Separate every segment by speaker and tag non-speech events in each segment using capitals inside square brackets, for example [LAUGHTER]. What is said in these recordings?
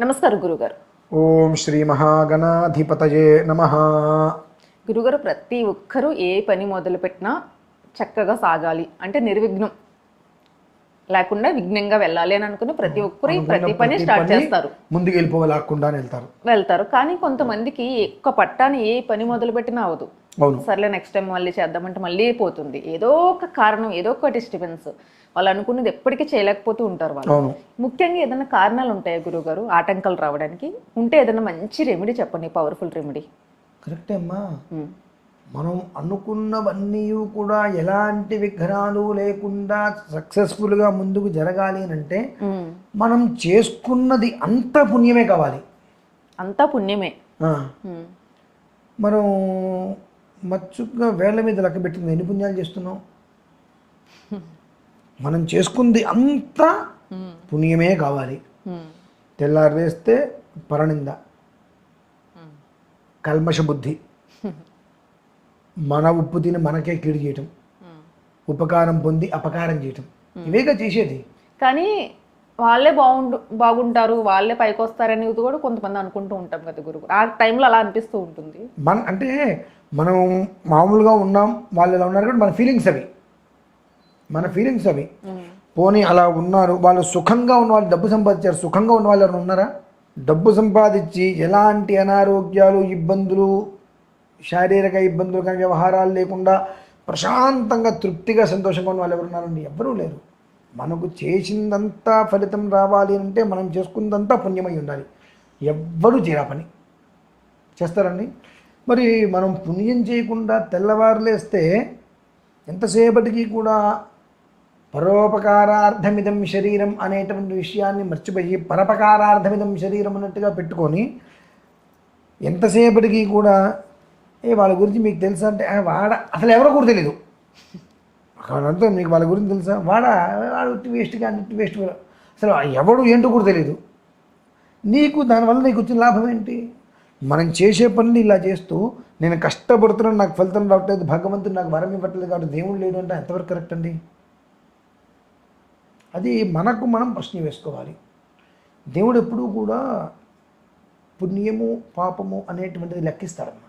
Speaker 1: నమస్కారం గురుగారు.
Speaker 2: ఓం శ్రీ మహాగణాధిపతయే నమ.
Speaker 1: గురుగారు ప్రతి ఒక్కరూ ఏ పని మొదలుపెట్టినా చక్కగా సాగాలి. అంటే నిర్విఘ్నం. లేకుండా విఘ్నంగా వెళ్ళాలి అని అనుకుని ప్రతి ఒక్కరు ప్రతి పని స్టార్ట్ చేస్తారు.
Speaker 2: ముందుకు వెళ్ళిపోవాలకుండా అని వెళ్తారు.
Speaker 1: వెళ్తారు. కానీ కొంతమందికి ఒక్క పట్టాన్ని ఏ పని మొదలుపెట్టినా అవదు
Speaker 2: అవును
Speaker 1: సర్లే నెక్స్ట్ టైం మళ్ళీ చేద్దామంటే మళ్ళీ పోతుంది. ఏదో ఒక కారణం ఏదో ఒక డిస్టర్బెన్స్ వాళ్ళు అనుకున్నది ఎప్పటికీ చేయలేకపోతూ ఉంటారు వాళ్ళు. ముఖ్యంగా ఏదైనా కారణాలు ఉంటాయా గురుగారు ఆటంకాలు రావడానికి? ఉంటే ఏదైనా మంచి రెమెడీ చెప్పండి పవర్ఫుల్ రెమెడీ
Speaker 2: కరెక్టే అమ్మా. మనం అనుకున్నవన్నీ కూడా ఎలాంటి విఘ్నాలు లేకుండా సక్సెస్ఫుల్గా ముందుకు జరగాలి అని అంటే మనం చేసుకున్నది అంత పుణ్యమే కావాలి.
Speaker 1: అంతా పుణ్యమే.
Speaker 2: మనం మచ్చుగా వేళ్ళ మీద లెక్క పెట్టింది ఎన్ని పుణ్యాలు చేస్తున్నాం మనం చేసుకుంది అంతా పుణ్యమే కావాలి. తెల్లారు వేస్తే పరనింద. కల్మష బుద్ధి. మన ఉప్పు తిని మనకే కీడు చేయటం. ఉపకారం పొంది అపకారం చేయటం. ఇవేగా చేసేది?
Speaker 1: కానీ వాళ్ళే బాగుండు బాగుంటారు వాళ్ళే పైకి వస్తారనేది కూడా కొంతమంది అనుకుంటూ ఉంటాం కదా గురువు ఆ టైంలో అలా అనిపిస్తూ ఉంటుంది.
Speaker 2: మన అంటే మనం మామూలుగా ఉన్నాం వాళ్ళు ఎలా ఉన్నారు కూడా మన ఫీలింగ్స్ అవి. మన ఫీలింగ్స్ అవి. పోనీ అలా ఉన్నారు వాళ్ళు సుఖంగా ఉన్న వాళ్ళు డబ్బు సంపాదించారు సుఖంగా ఉన్న వాళ్ళు ఎవరైనా ఉన్నారా? డబ్బు సంపాదించి ఎలాంటి అనారోగ్యాలు ఇబ్బందులు శారీరక ఇబ్బందులు కానీ వ్యవహారాలు లేకుండా ప్రశాంతంగా తృప్తిగా సంతోషంగా ఉన్న వాళ్ళు ఎవరు ఉన్నారండి? ఎవ్వరూ లేరు. మనకు చేసిందంతా ఫలితం రావాలి అంటే మనం చేసుకుందంతా పుణ్యమై ఉండాలి. ఎవ్వరూ చేరా పని? చేస్తారండి? మరి మనం పుణ్యం చేయకుండా తెల్లవారులేస్తే ఎంతసేపటికి కూడా పరోపకారార్థమిదం శరీరం అనేటువంటి విషయాన్ని మర్చిపోయి పరపకారార్థమిదం శరీరం అన్నట్టుగా పెట్టుకొని ఎంతసేపటికి కూడా ఏ వాళ్ళ గురించి మీకు తెలుసా అంటే వాడ అసలు ఎవరో కూడా తెలీదు. అక్కడంతా మీకు వాళ్ళ గురించి తెలుసా? వాడా వాడు ఉట్టి వేస్ట్ కానీ ఉట్టి వేస్ట్ అసలు ఎవడు ఏంటో కూడా తెలియదు నీకు దానివల్ల నీకు వచ్చిన లాభం ఏంటి? మనం చేసే పనులు ఇలా చేస్తూ నేను కష్టపడుతున్నాను నాకు ఫలితం రావట్లేదు భగవంతుడు నాకు వరం ఇవ్వట్లేదు కాబట్టి దేవుడు లేడు అంటే ఎంతవరకు కరెక్ట్ అండి? అది మనకు మనం ప్రశ్న వేసుకోవాలి. దేవుడు ఎప్పుడూ కూడా పుణ్యము పాపము అనేటువంటిది లెక్కిస్తాడమ్మా.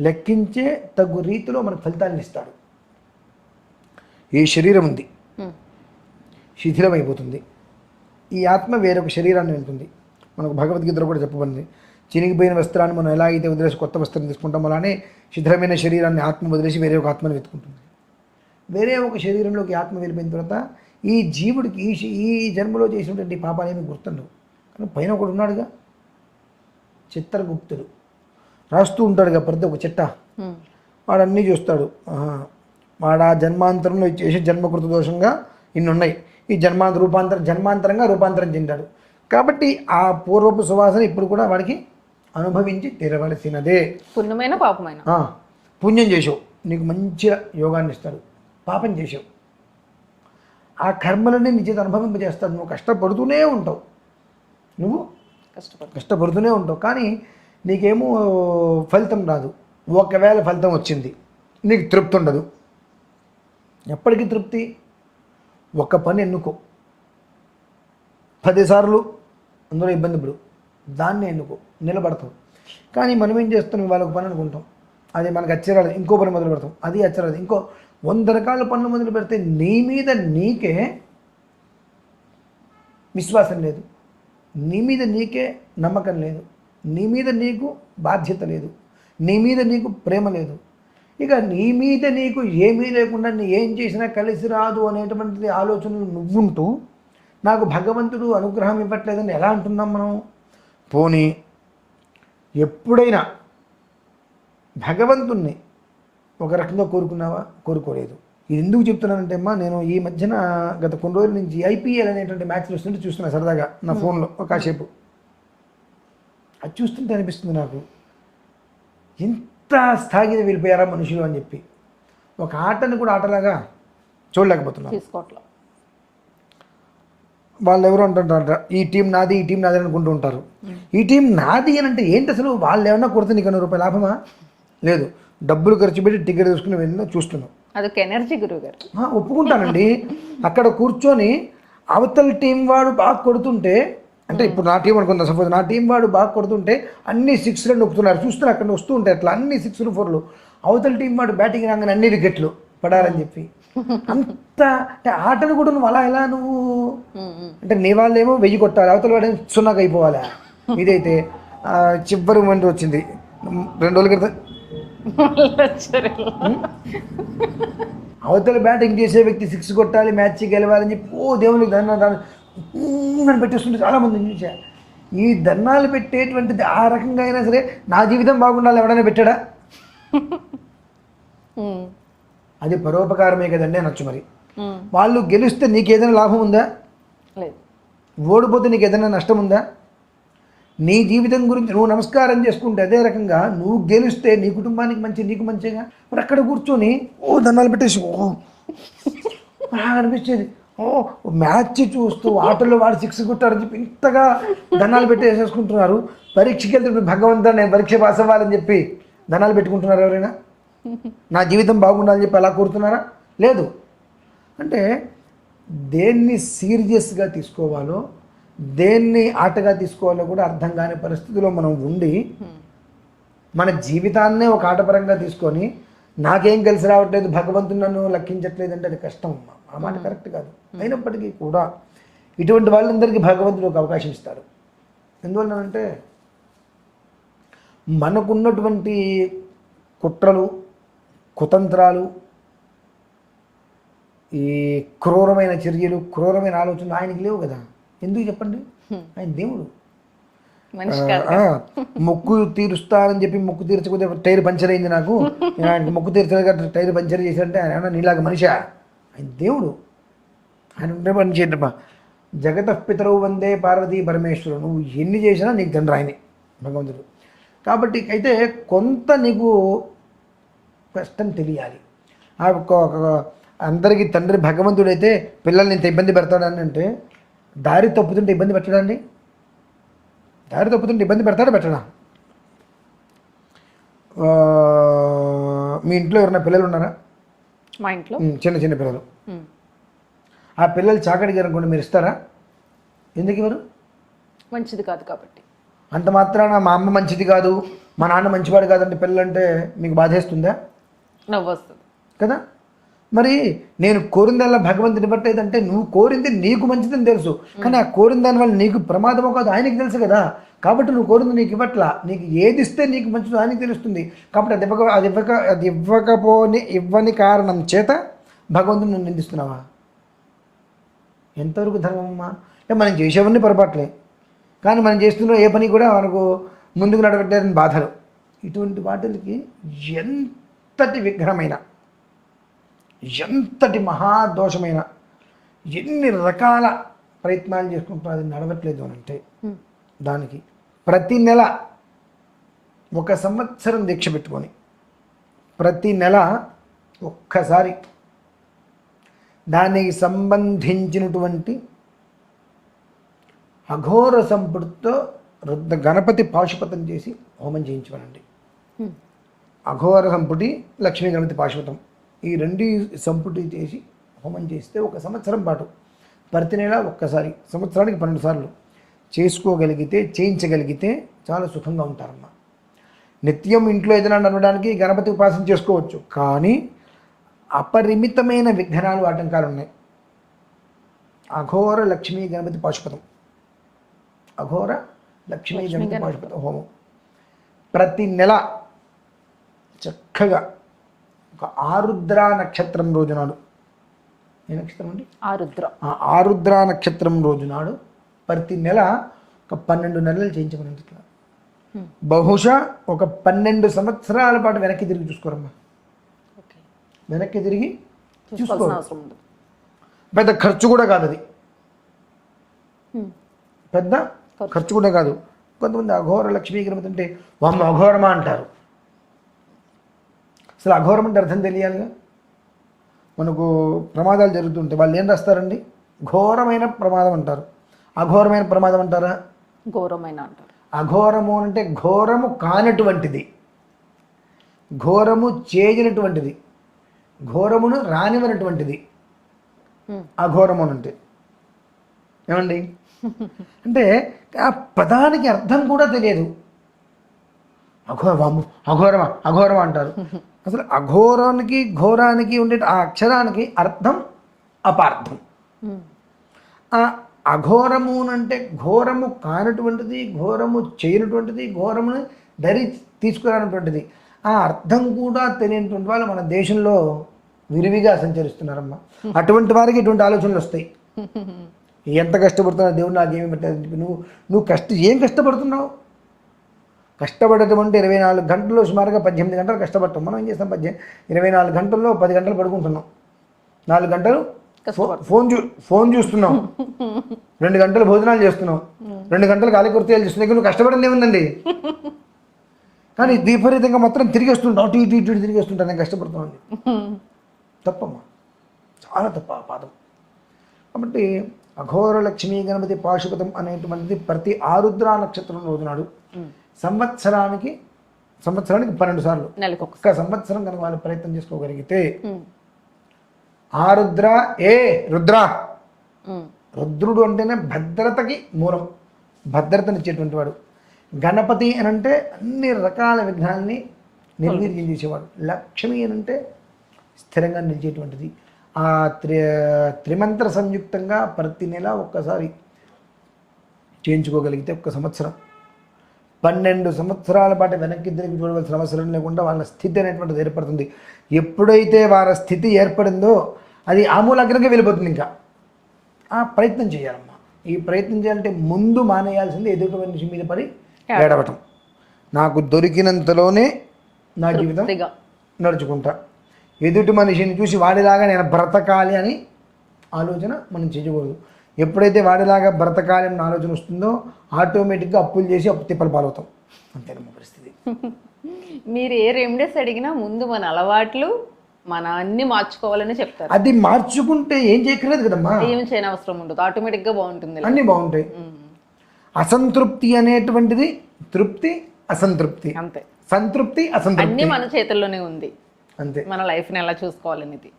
Speaker 2: లెక్కించే తగు రీతిలో మనకు ఫలితాన్ని ఇస్తాడు. ఈ శరీరం ఉంది. శిథిలమైపోతుంది. ఈ ఆత్మ వేరొక శరీరాన్ని ఉంటుంది మనకు భగవద్గీతలో కూడా చెప్పబడింది. చినిగిపోయిన వస్త్రాన్ని మనం ఎలా అయితే వదిలేసి కొత్త వస్త్రం తీసుకుంటాం అలానే శిథిలమైన శరీరాన్ని ఆత్మ వదిలేసి వేరే ఒక ఆత్మను వెతుకుంటుంది వేరే ఒక శరీరంలోకి ఆత్మ వెళ్ళిపోయిన తర్వాత ఈ జీవుడికి ఈ ఈ జన్మలో చేసినటువంటి పాపాలు ఏమి గుర్తుండవు. కానీ పైన ఒకడు ఉన్నాడుగా. చిత్రగుప్తుడు. రాస్తూ ఉంటాడుగా ప్రతి ఒక చిట్ట.
Speaker 1: ఉమ్.
Speaker 2: వాడు అన్నీ చూస్తాడు. వాడు ఆ జన్మాంతరంలో చేసి జన్మకృత దోషంగా ఇన్ని ఉన్నాయి ఈ జన్మాంత రూపాంతరం జన్మాంతరంగా రూపాంతరం చెందాడు. కాబట్టి ఆ పూర్వపు సువాసన ఇప్పుడు కూడా వాడికి అనుభవించి తీరవలసినదే.
Speaker 1: పుణ్యమైన పాపమైన.
Speaker 2: పుణ్యం చేసావు నీకు మంచిగా యోగాన్ని ఇస్తాడు. పాపం చేసావు ఆ కర్మలన్నీ నీ చేత అనుభవింపజేస్తాడు. నువ్వు కష్టపడుతూనే ఉంటావు. నువ్వు
Speaker 1: కష్టపడు.
Speaker 2: కష్టపడుతూనే ఉంటావు. కానీ నీకేమో ఫలితం రాదు. ఒకవేళ ఫలితం వచ్చింది నీకు తృప్తి ఉండదు. ఎప్పటికీ తృప్తి. ఒక్క పని ఎన్నుకో. పదిసార్లు అందులో ఇబ్బంది పడు. దాన్ని ఎన్నుకో. నిలబడతాం కానీ మనం ఏం చేస్తాం ఇవాళ ఒక పని అనుకుంటాం. అది మనకు అచ్చరాదు ఇంకో పని మొదలు పెడతాం. అది అచ్చరాదు ఇంకో వంద రకాల పనులు మొదలు పెడితే నీ మీద నీకే విశ్వాసం లేదు. నీ మీద నీకే నమ్మకం లేదు. నీ మీద నీకు బాధ్యత లేదు. నీ మీద నీకు ప్రేమ లేదు. ఇక నీ మీద నీకు ఏమీ లేకుండా నీ ఏం చేసినా కలిసి రాదు అనేటువంటిది ఆలోచనలు నువ్వుంటూ నాకు భగవంతుడు అనుగ్రహం ఇవ్వట్లేదని ఎలా అంటున్నాం మనం? పోనీ ఎప్పుడైనా భగవంతుణ్ణి ఒక రకంగా కోరుకున్నావా? కోరుకోలేదు. ఇది ఎందుకు చెప్తున్నానంటే అమ్మా నేను ఈ మధ్యన గత కొన్ని రోజుల నుంచి ఐపీఎల్ అనేటువంటి మ్యాచ్లు వస్తుంటే చూస్తున్నా సరదాగా నా ఫోన్లో ఒక కాసేపు. అది చూస్తుంటే అనిపిస్తుంది నాకు. ఎంత స్థాయికి వెళ్ళిపోయారా మనుషులు అని చెప్పి. ఒక ఆటని కూడా ఆటలాగా చూడలేకపోతున్నారు
Speaker 1: తీసుకోవట్లేదు
Speaker 2: వాళ్ళు ఎవరు అంటుంటారట ఈ టీం నాది ఈ టీం నాది అనుకుంటూ ఉంటారు. ఈ టీం నాది అని అంటే ఏంటి అసలు? వాళ్ళు ఏమన్నా కొడితే నీకు రూపాయలు లాభమా? లేదు. డబ్బులు ఖర్చు పెట్టి టికెట్ తీసుకుని వెళ్ళినా చూస్తున్నాం.
Speaker 1: అదొక ఎనర్జీ గురువు గారు
Speaker 2: ఒప్పుకుంటానండి. అక్కడ కూర్చొని అవతల టీం వాడు బాగా కొడుతుంటే అంటే ఇప్పుడు నా టీం అనుకుందా. సపోజ్ నా టీం వాడు బాగా కొడుతుంటే అన్ని సిక్స్లు నొక్కుతున్నారు. చూస్తున్నారు అక్కడ వస్తూ ఉంటాయి అట్లా. అన్ని సిక్స్లు ఫోర్లు అవతల టీం వాడు బ్యాటింగ్ రాగానే అన్ని వికెట్లు పడాలని చెప్పి. అంత అంటే ఆటను కూడా నువ్వు అలా ఎలా నువ్వు
Speaker 1: ఉమ్, ఉమ్.
Speaker 2: అంటే నీ వాళ్ళేమో వెయ్యి కొట్టాలి. అవతల వాడు సున్నాకి అయిపోవాలా? [LAUGHS] ఇదైతే చివరి మంది వచ్చింది. రెండు రోజుల క్రితం. అవతల బ్యాటింగ్ చేసే వ్యక్తి సిక్స్ కొట్టాలి మ్యాచ్ గెలవాలని చెప్పి ఓ దేవునికి దాన్ని నన్ను పెట్టేస్తుంటే చాలామంది చూసా ఈ దన్నాలు పెట్టేటువంటిది ఆ రకంగా అయినా సరే నా జీవితం బాగుండాలి ఎవడైనా పెట్టాడా అది పరోపకారమే కదండి అనొచ్చు మరి వాళ్ళు గెలిస్తే నీకు ఏదైనా లాభం ఉందా
Speaker 1: లేదు
Speaker 2: ఓడిపోతే నీకు ఏదైనా నష్టం ఉందా నీ జీవితం గురించి నువ్వు నమస్కారం చేసుకుంటే అదే రకంగా నువ్వు గెలిస్తే నీ కుటుంబానికి మంచి నీకు మంచిగా మరి అక్కడ కూర్చొని ఓ దండాలు పెట్టేసి ఓ అనిపించేది మ్యాచ్ చూస్తూ ఆటల్లో వాడు సిక్స్ కొట్టారని చెప్పి ఇంతగా దండాలు పెట్టేసేసుకుంటున్నారు పరీక్షకి వెళ్తే భగవంతుడు నేను పరీక్ష పాస్ అవ్వాలని చెప్పి దండాలు పెట్టుకుంటున్నారు ఎవరైనా? నా జీవితం బాగుండాలని చెప్పి అలా కోరుతున్నారా? లేదు. అంటే దేన్ని సీరియస్గా తీసుకోవాలో దేన్ని ఆటగా తీసుకోవాలో కూడా అర్థం కాని పరిస్థితిలో మనం ఉండి మన జీవితాన్నే ఒక ఆటపరంగా తీసుకొని నాకేం కలిసి రావట్లేదు భగవంతుడు నన్ను లెక్కించట్లేదు అంటే అది కష్టం అమ్మా. ఆ మాట కరెక్ట్ కాదు. అయినప్పటికీ కూడా ఇటువంటి వాళ్ళందరికీ భగవంతుడు ఒక అవకాశం ఇస్తాడు. ఎందువల్లనంటే మనకున్నటువంటి కుట్రలు కుతంత్రాలు ఈ క్రూరమైన చర్యలు క్రూరమైన ఆలోచనలు ఆయనకి లేవు కదా. ఎందుకు చెప్పండి? ఆయన దేవుడు. మొక్కు తీరుస్తానని చెప్పి మొక్కు తీర్చకపోతే టైర్ పంచర్ అయింది నాకు. [LAUGHS] మొక్కు తీర్చగా టైర్ పంచర్ చేశారంటే ఆయన నీలాగా మనిషా? ఆయన దేవుడు. ఆయన ఉంటే పని చేయటమ్మా జగత పితరవు వందే పార్వతీ పరమేశ్వరుడు నువ్వు ఎన్ని చేసినా నీకు తండ్రి ఆయనే భగవంతుడు. కాబట్టి అయితే కొంత నీకు కష్టం తెలియాలి. ఆ ఒక- అందరికీ తండ్రి భగవంతుడైతే పిల్లల్ని ఇంత ఇబ్బంది పెడతాడని అంటే దారి తప్పుతుంటే ఇబ్బంది పెట్టడండి దారి తప్పుతుంటే ఇబ్బంది పెడతాడా పెట్టడా? మీ ఇంట్లో ఎవరైనా పిల్లలు ఉన్నారా?
Speaker 1: మా ఇంట్లో.
Speaker 2: చిన్న చిన్న పిల్లలు. ఆ పిల్లలు చాకడికి అనుకోండి మీరు ఇస్తారా? ఎందుకు ఇవ్వరు?
Speaker 1: మంచిది కాదు కాబట్టి.
Speaker 2: అంత మాత్రాన మా అమ్మ మంచిది కాదు మా నాన్న మంచివాడు కాదంటే పిల్లలంటే మీకు బాధేస్తుందా?
Speaker 1: నవ్వు వస్తుంది.
Speaker 2: కదా? మరి నేను కోరిందల్లా భగవంతుని బట్టేదంటే నువ్వు కోరింది నీకు మంచిదని తెలుసు. కానీ ఆ కోరిన దానివల్ల నీకు ప్రమాదమో కాదు ఆయనకి తెలుసు కదా. కాబట్టి నువ్వు కోరింది నీకు ఇవ్వట్లా. నీకు ఏది ఇస్తే నీకు మంచిదో ఆయనకి తెలుస్తుంది. కాబట్టి అది ఇవ్వక అది ఇవ్వక అది ఇవ్వకపోని ఇవ్వని కారణం చేత భగవంతుని నువ్వు నిందిస్తున్నావా? ఎంతవరకు ధర్మమ్మా మనం చేసేవన్నీ పొరపాట్లే. కానీ మనం చేస్తున్న ఏ పని కూడా మనకు ముందుకు నడవట్లేదని బాధలు. ఇటువంటి వాటికి ఎంతటి విగ్రహమైన ఎంతటి మహాదోషమైన ఎన్ని రకాల ప్రయత్నాలు చేసుకుంటున్నా అది నడవట్లేదు అని అంటే. దానికి ప్రతి నెల ఒక సంవత్సరం దీక్ష పెట్టుకొని ప్రతి నెల ఒక్కసారి దానికి సంబంధించినటువంటి అఘోర సంపుటితో రుద్ర గణపతి పాశుపతం చేసి హోమం చేయించమనండి. అఘోర సంపుటి లక్ష్మీ గణపతి పాశుపతం ఈ రెండు సంపుటి చేసి హోమం చేస్తే ఒక సంవత్సరం పాటు ప్రతి నెల ఒక్కసారి సంవత్సరానికి పన్నెండు సార్లు చేసుకోగలిగితే చేయించగలిగితే చాలా సుఖంగా ఉంటారమ్మా. నిత్యం ఇంట్లో ఏదైనా నడవడానికి గణపతి ఉపాసన చేసుకోవచ్చు. కానీ అపరిమితమైన విఘ్నాలు ఆటంకాలు ఉన్నాయి అఘోర లక్ష్మీ గణపతి పాశుపతం. అఘోర లక్ష్మీ గణపతి. పాశుపతం హోమం. ప్రతి నెల చక్కగా ఒక ఆరుద్ర నక్షత్రం రోజు నాడు. ఏ నక్షత్రం అండి?
Speaker 1: ఆ రుద్ర
Speaker 2: ఆ ఆరుద్ర నక్షత్రం రోజు నాడు ప్రతి నెల ఒక పన్నెండు నెలలు చేయించమని ఇట్లా. బహుశా ఒక పన్నెండు సంవత్సరాల పాటు వెనక్కి తిరిగి చూసుకోరమ్మా. వెనక్కి తిరిగి
Speaker 1: ఉంది
Speaker 2: పెద్ద ఖర్చు కూడా కాదు అది. పెద్ద ఖర్చు. కూడా కాదు. కొంతమంది అఘోర లక్ష్మీ గణపతి అంటే వామ్మ అఘోరమా అంటారు. అసలు అఘోరం అంటే అర్థం తెలియాలిగా? మనకు ప్రమాదాలు జరుగుతుంటాయి వాళ్ళు ఏం రాస్తారండి? ఘోరమైన ప్రమాదం అంటారు. అఘోరమైన ప్రమాదం అంటారా?
Speaker 1: ఘోరమైన అంటారు.
Speaker 2: అఘోరము అంటే ఘోరము కానటువంటిది. ఘోరము చేయనటువంటిది ఘోరమును రానివనటువంటిది. అఘోరము అని అంటే ఏమండి? [LAUGHS] అంటే ఆ పదానికి అర్థం కూడా తెలియదు. అఘోరము? అఘోరమా? అఘోరమా అంటారు. [LAUGHS] అసలు అఘోరానికి ఘోరానికి ఉండే ఆ అక్షరానికి అర్థం అపార్థం. ఆ అఘోరము అంటే ఘోరము కానటువంటిది ఘోరము చేయనటువంటిది ఘోరమును ధరి తీసుకురానటువంటిది. ఆ అర్థం కూడా తెలియనటువంటి వాళ్ళు మన దేశంలో విరివిగా సంచరిస్తున్నారమ్మా. అటువంటి వారికి ఇటువంటి ఆలోచనలు వస్తాయి. [LAUGHS] ఎంత కష్టపడుతున్నావు దేవుడు నాకేమి పెట్టారు నువ్వు నువ్వు కష్ట ఏం కష్టపడుతున్నావు? కష్టపడేటువంటి ఇరవై నాలుగు గంటల్లో సుమారుగా పద్దెనిమిది గంటలు కష్టపడతాం. మనం ఏం చేస్తాం? పద్దెనిమిది ఇరవై నాలుగు గంటల్లో పది గంటలు పడుకుంటున్నాం. నాలుగు గంటలు ఫోన్ చూ ఫోన్ చూస్తున్నాం. [LAUGHS] రెండు గంటలు భోజనాలు చేస్తున్నాం. రెండు గంటలు కాలికృత్యాలు చేస్తున్నాం. నువ్వు కష్టపడింది ఏముందండి? [LAUGHS] కానీ విపరీతంగా మొత్తం తిరిగి వస్తుంటాం. అటు ఇటు ఇటు ఇటు తిరిగి వస్తుంటాను నేను కష్టపడుతున్నాను [LAUGHS] తప్పమ్మా. చాలా తప్ప ఆ పాదం. కాబట్టి అఘోర లక్ష్మీ గణపతి పాశుపతం అనేటువంటిది ప్రతి ఆరుద్ర నక్షత్రం రోజునాడు సంవత్సరానికి సంవత్సరానికి పన్నెండు సార్లు. ఒక్క సంవత్సరం కనుక వాళ్ళు ప్రయత్నం చేసుకోగలిగితే
Speaker 1: ఉమ్.
Speaker 2: ఆరుద్ర ఏ రుద్ర. రుద్రుడు అంటేనే భద్రతకి మూలం. భద్రతనిచ్చేటువంటి వాడు. గణపతి అని అంటే అన్ని రకాల విఘ్నాల్ని నిర్వీర్యం చేసేవాడు. లక్ష్మి అని అంటే స్థిరంగా నిలిచేటువంటిది. ఆ త్రి త్రిమంత్ర సంయుక్తంగా ప్రతి నెల ఒక్కసారి చేయించుకోగలిగితే ఒక్క సంవత్సరం. పన్నెండు సంవత్సరాల పాటు వెనక్కి తిరిగి చూడవలసిన అవసరం లేకుండా వాళ్ళ స్థితి అనేటువంటిది ఏర్పడుతుంది. ఎప్పుడైతే వారి స్థితి ఏర్పడిందో అది ఆమూలాగ్రంగా వెళ్ళిపోతుంది ఇంకా. ఆ ప్రయత్నం చేయాలమ్మా. ఈ ప్రయత్నం చేయాలంటే ముందు మానేయాల్సింది ఎదుటి మనిషి మీద పడి ఏడవటం. నాకు దొరికినంతలోనే నా జీవితం నడుచుకుంటా. ఎదుటి మనిషిని చూసి వాడిలాగా నేను బ్రతకాలి అని ఆలోచన మనం చేయకూడదు. ఎప్పుడైతే వాడిలాగా బ్రతకాలి అన్న ఆలోచన వస్తుందో ఆటోమేటిక్గా అప్పులు చేసి అప్పు తిప్పలు పాలవుతాం. అంతేనమ్మా పరిస్థితి? [LAUGHS]
Speaker 1: మీరు ఏ రెమెడీస్ అడిగినా ముందు మన అలవాట్లు మన అన్ని మార్చుకోవాలని చెప్తారు.
Speaker 2: అది మార్చుకుంటే ఏం చేయక్కర్లేదు కదమ్మా.
Speaker 1: ఏం చేయని అవసరం ఉండదు. ఆటోమేటిక్గా బాగుంటుంది.
Speaker 2: అన్నీ బాగుంటాయి. అసంతృప్తి అనేటువంటిది తృప్తి అసంతృప్తి.
Speaker 1: అంతే.
Speaker 2: సంతృప్తి అసంతృప్తి.
Speaker 1: అన్ని మన చేతుల్లోనే ఉంది.
Speaker 2: అంతే.
Speaker 1: మన లైఫ్ని ఎలా చూసుకోవాలనేది.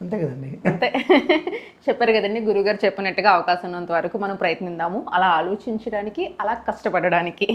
Speaker 2: అంతే కదండి.
Speaker 1: అంతే. [LAUGHS] చెప్పారు కదండి గురుగారు చెప్పినట్టుగా అవకాశం ఉన్నంత వరకు మనం ప్రయత్నిద్దాము. అలా ఆలోచించడానికి అలా కష్టపడడానికి.